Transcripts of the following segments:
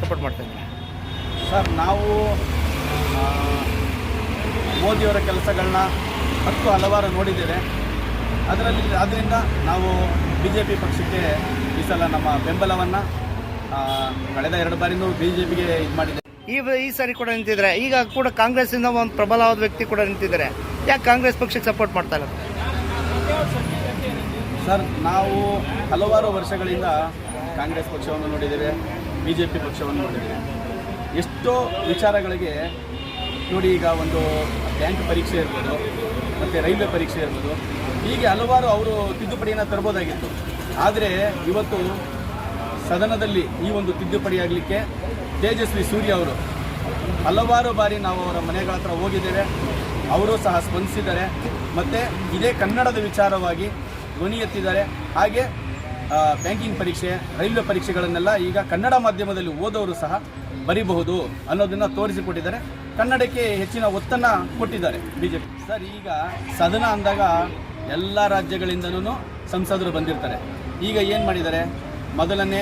Support ಮಾಡ್ತಾ sir ನಾವು ಮೋದಿಯವರ ಕೆಲಸಗಳನ್ನ ಹತ್ತು ಹಲವಾರು ನೋಡಿದ್ದೇವೆ. ಅದರಲ್ಲಿ ಅದರಿಂದ ನಾವು ಬಿ ಜೆ ಪಿ ಪಕ್ಷಕ್ಕೆ ಈ ಸಲ ನಮ್ಮ ಬೆಂಬಲವನ್ನು ಕಳೆದ ಎರಡು ಬಾರಿನೂ ಬಿ ಜೆ ಪಿಗೆ ಇದು ಮಾಡಿದೆ. ಈ ಈ ಸಾರಿ ಕೂಡ ನಿಂತಿದ್ದಾರೆ. ಈಗ ಕೂಡ ಕಾಂಗ್ರೆಸ್ಸಿಂದ ಒಂದು ಪ್ರಬಲವಾದ ವ್ಯಕ್ತಿ ಕೂಡ ನಿಂತಿದ್ದಾರೆ. ಯಾಕೆ ಕಾಂಗ್ರೆಸ್ ಪಕ್ಷಕ್ಕೆ ಸಪೋರ್ಟ್ ಮಾಡ್ತಾ ಇಲ್ಲ? ಸರ್ ನಾವು ಹಲವಾರು ವರ್ಷಗಳಿಂದ ಕಾಂಗ್ರೆಸ್ ಪಕ್ಷವನ್ನು ನೋಡಿದ್ದೇವೆ. ಬಿ ಜೆ ಪಿ ಪಕ್ಷವನ್ನು ನೋಡಿದ್ದೇವೆ ಎಷ್ಟೋ ವಿಚಾರಗಳಿಗೆ ನೋಡಿ ಈಗ ಒಂದು ಬ್ಯಾಂಕ್ ಪರೀಕ್ಷೆ ಇರ್ಬೋದು, ಮತ್ತು ರೈಲ್ವೆ ಪರೀಕ್ಷೆ ಇರ್ಬೋದು, ಹೀಗೆ ಹಲವಾರು ಅವರು ತಿದ್ದುಪಡಿಯನ್ನು ತರ್ಬೋದಾಗಿತ್ತು. ಆದರೆ ಇವತ್ತು ಸದನದಲ್ಲಿ ಈ ಒಂದು ತಿದ್ದುಪಡಿ ಆಗಲಿಕ್ಕೆ ತೇಜಸ್ವಿ ಸೂರ್ಯ ಅವರು ಹಲವಾರು ಬಾರಿ ನಾವು ಅವರ ಮನೆಗಳ ಹತ್ರ ಹೋಗಿದ್ದೇವೆ. ಅವರು ಸಹ ಸ್ಪಂದಿಸಿದ್ದಾರೆ. ಮತ್ತು ಇದೇ ಕನ್ನಡದ ವಿಚಾರವಾಗಿ ಧ್ವನಿ ಎತ್ತಿದ್ದಾರೆ. ಹಾಗೆ ಬ್ಯಾಂಕಿಂಗ್ ಪರೀಕ್ಷೆ, ರೈಲ್ವೆ ಪರೀಕ್ಷೆಗಳನ್ನೆಲ್ಲ ಈಗ ಕನ್ನಡ ಮಾಧ್ಯಮದಲ್ಲಿ ಓದೋರು ಸಹ ಬರಿಬಹುದು ಅನ್ನೋದನ್ನು ತೋರಿಸಿಕೊಟ್ಟಿದ್ದಾರೆ. ಕನ್ನಡಕ್ಕೆ ಹೆಚ್ಚಿನ ಒತ್ತನ್ನು ಕೊಟ್ಟಿದ್ದಾರೆ ಬಿ ಜೆ ಪಿ ಸರ್, ಈಗ ಸದನ ಅಂದಾಗ ಎಲ್ಲ ರಾಜ್ಯಗಳಿಂದನೂ ಸಂಸದರು ಬಂದಿರ್ತಾರೆ. ಈಗ ಏನು ಮಾಡಿದ್ದಾರೆ? ಮೊದಲನೇ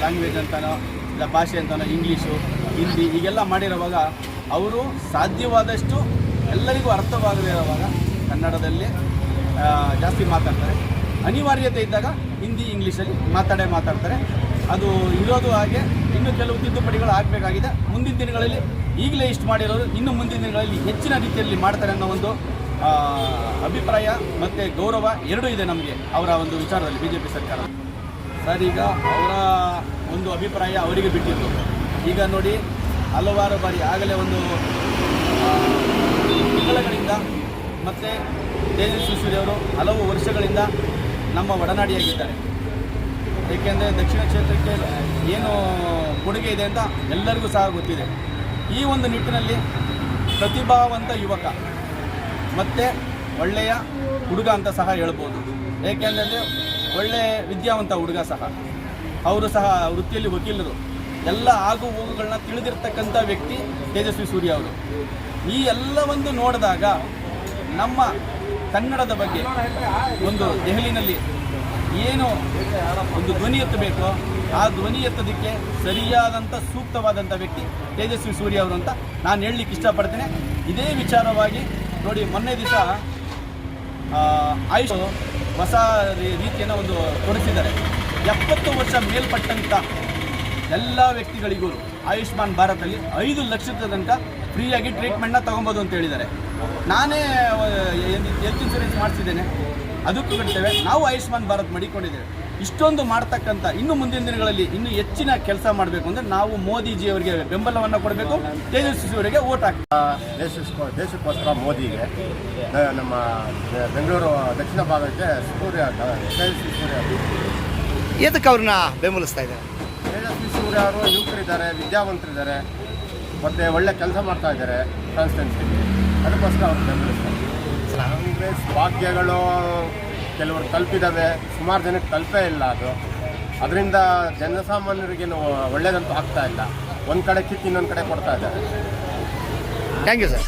ಲ್ಯಾಂಗ್ವೇಜ್ ಅಂತನೋ, ಇಲ್ಲ ಭಾಷೆ ಅಂತನೋ, ಇಂಗ್ಲೀಷು, ಹಿಂದಿ ಹೀಗೆಲ್ಲ ಮಾಡಿರೋವಾಗ ಅವರು ಸಾಧ್ಯವಾದಷ್ಟು ಎಲ್ಲರಿಗೂ ಅರ್ಥವಾಗದೇ ಇರುವಾಗ ಕನ್ನಡದಲ್ಲಿ ಜಾಸ್ತಿ ಮಾತಾಡ್ತಾರೆ. ಅನಿವಾರ್ಯತೆ ಇದ್ದಾಗ ಹಿಂದಿ ಇಂಗ್ಲೀಷಲ್ಲಿ ಮಾತಾಡೇ ಮಾತಾಡ್ತಾರೆ. ಅದು ಇರೋದು ಹಾಗೆ, ಇನ್ನೂ ಕೆಲವು ತಿದ್ದುಪಡಿಗಳು ಆಗಬೇಕಾಗಿದೆ. ಮುಂದಿನ ದಿನಗಳಲ್ಲಿ ಈಗಲೇ ಇಷ್ಟು ಮಾಡಿರೋರು ಇನ್ನು ಮುಂದಿನ ದಿನಗಳಲ್ಲಿ ಹೆಚ್ಚಿನ ರೀತಿಯಲ್ಲಿ ಮಾಡ್ತಾರೆ ಅನ್ನೋ ಒಂದು ಅಭಿಪ್ರಾಯ ಮತ್ತು ಗೌರವ ಎರಡೂ ಇದೆ ನಮಗೆ ಅವರ ಒಂದು ವಿಚಾರದಲ್ಲಿ ಬಿ ಜೆ ಪಿ ಸರ್ಕಾರ. ಸರ್, ಈಗ ಅವರ ಒಂದು ಅಭಿಪ್ರಾಯ ಅವರಿಗೆ ಬಿಟ್ಟಿದ್ದು. ಈಗ ನೋಡಿ, ಹಲವಾರು ಬಾರಿ ಆಗಲೇ ಒಂದು ತಿಂಗಳುಗಳಿಂದ ಮತ್ತು ತೇಜಸ್ವಿ ಸೂರ್ಯವರು ಹಲವು ವರ್ಷಗಳಿಂದ ನಮ್ಮ ಒಡನಾಡಿಯಾಗಿದ್ದಾರೆ. ಏಕೆಂದರೆ ದಕ್ಷಿಣ ಕ್ಷೇತ್ರಕ್ಕೆ ಏನು ಕೊಡುಗೆ ಇದೆ ಅಂತ ಎಲ್ಲರಿಗೂ ಸಹ ಗೊತ್ತಿದೆ. ಈ ಒಂದು ನಿಟ್ಟಿನಲ್ಲಿ ಪ್ರತಿಭಾವಂತ ಯುವಕ ಮತ್ತು ಒಳ್ಳೆಯ ಹುಡುಗ ಅಂತ ಸಹ ಹೇಳ್ಬೋದು. ಏಕೆಂದರೆ ಒಳ್ಳೆಯ ವಿದ್ಯಾವಂತ ಹುಡುಗ ಸಹ. ಅವರು ಸಹ ವೃತ್ತಿಯಲ್ಲಿ ವಕೀಲರು. ಎಲ್ಲ ಆಗು ಹೋಗುಗಳನ್ನ ತಿಳಿದಿರ್ತಕ್ಕಂಥ ವ್ಯಕ್ತಿ ತೇಜಸ್ವಿ ಸೂರ್ಯ ಅವರು. ಈ ಎಲ್ಲವನ್ನು ನೋಡಿದಾಗ ನಮ್ಮ ಕನ್ನಡದ ಬಗ್ಗೆ ಒಂದು ದೆಹಲಿನಲ್ಲಿ ಏನು ಒಂದು ಧ್ವನಿ ಎತ್ತಬೇಕೋ ಆ ಧ್ವನಿ ಎತ್ತೋದಕ್ಕೆ ಸರಿಯಾದಂಥ ಸೂಕ್ತವಾದಂಥ ವ್ಯಕ್ತಿ ತೇಜಸ್ವಿ ಸೂರ್ಯ ಅವರು ಅಂತ ನಾನು ಹೇಳಲಿಕ್ಕೆ ಇಷ್ಟಪಡ್ತೇನೆ. ಇದೇ ವಿಚಾರವಾಗಿ ನೋಡಿ, ಮೊನ್ನೆ ದಿವಸ ಆಯುಷ್ ಹೊಸ ರೀತಿಯನ್ನು ಒಂದು ಕೊಡಿಸಿದ್ದಾರೆ ಎಪ್ಪತ್ತು ವರ್ಷ ಮೇಲ್ಪಟ್ಟಂಥ ಎಲ್ಲ ವ್ಯಕ್ತಿಗಳಿಗೂ ಆಯುಷ್ಮಾನ್ ಭಾರತಲ್ಲಿ ಐದು ಲಕ್ಷದ ತನಕ ಫ್ರೀಯಾಗಿ ಟ್ರೀಟ್ಮೆಂಟ್ನ ತೊಗೊಬೋದು ಅಂತ ಹೇಳಿದ್ದಾರೆ. ನಾನೇ ಹೆಲ್ತ್ ಇನ್ಸೂರೆನ್ಸ್ ಮಾಡಿಸಿದ್ದೇನೆ. ಅದಕ್ಕೂ ಕಟ್ತೇವೆ. ನಾವು ಆಯುಷ್ಮಾನ್ ಭಾರತ್ ಮಡಿಕೊಂಡಿದ್ದೇವೆ. ಇಷ್ಟೊಂದು ಮಾಡ್ತಕ್ಕಂಥ ಇನ್ನು ಮುಂದಿನ ದಿನಗಳಲ್ಲಿ ಇನ್ನು ಹೆಚ್ಚಿನ ಕೆಲಸ ಮಾಡಬೇಕು ಅಂದರೆ ನಾವು ಮೋದಿಜಿಯವರಿಗೆ ಬೆಂಬಲವನ್ನು ಕೊಡಬೇಕು ತೇಜಸ್ವಿ ಅವರಿಗೆ ಓಟ್ ಹಾಕಿ ದೇಶಕ್ಕೋ ದೇಶಕ್ಕೋಸ್ಕರ ಮೋದಿಗೆ ನಮ್ಮ ಬೆಂಗಳೂರು ದಕ್ಷಿಣ ಭಾಗಕ್ಕೆ ಸೂರ್ಯ ತೇಜಸ್ವಿ ಸೂರ್ಯ. ಎದಕ್ಕೆ ಅವ್ರನ್ನ ಬೆಂಬಲಿಸ್ತಾ ಇದ್ದಾರೆ? ಅವರು ಯುವಕರಿದ್ದಾರೆ, ವಿದ್ಯಾವಂತರಿದ್ದಾರೆ, ಮತ್ತು ಒಳ್ಳೆ ಕೆಲಸ ಮಾಡ್ತಾ ಇದ್ದಾರೆ ಕಾನ್ಸ್ಟೆನ್ಸಿಲಿ ಅದಕ್ಕೋಸ್ಕರ ಅವ್ರು ಬೆಂಬಲಿಸ್ತಾರೆ. ಕಾಂಗ್ರೆಸ್ ಭಾಗ್ಯಗಳು ಕೆಲವರು ತಲುಪಿದ್ದಾವೆ ಸುಮಾರು ಜನಕ್ಕೆ ತಲುಪೇ ಇಲ್ಲ ಅದು. ಅದರಿಂದ ಜನಸಾಮಾನ್ಯರಿಗೇನು ಒಳ್ಳೇದಂತೂ ಆಗ್ತಾ ಇಲ್ಲ. ಒಂದು ಕಡೆ ಕಿತ್ತು ಇನ್ನೊಂದು ಕಡೆ ಕೊಡ್ತಾ ಇದ್ದಾರೆ. Thank you sir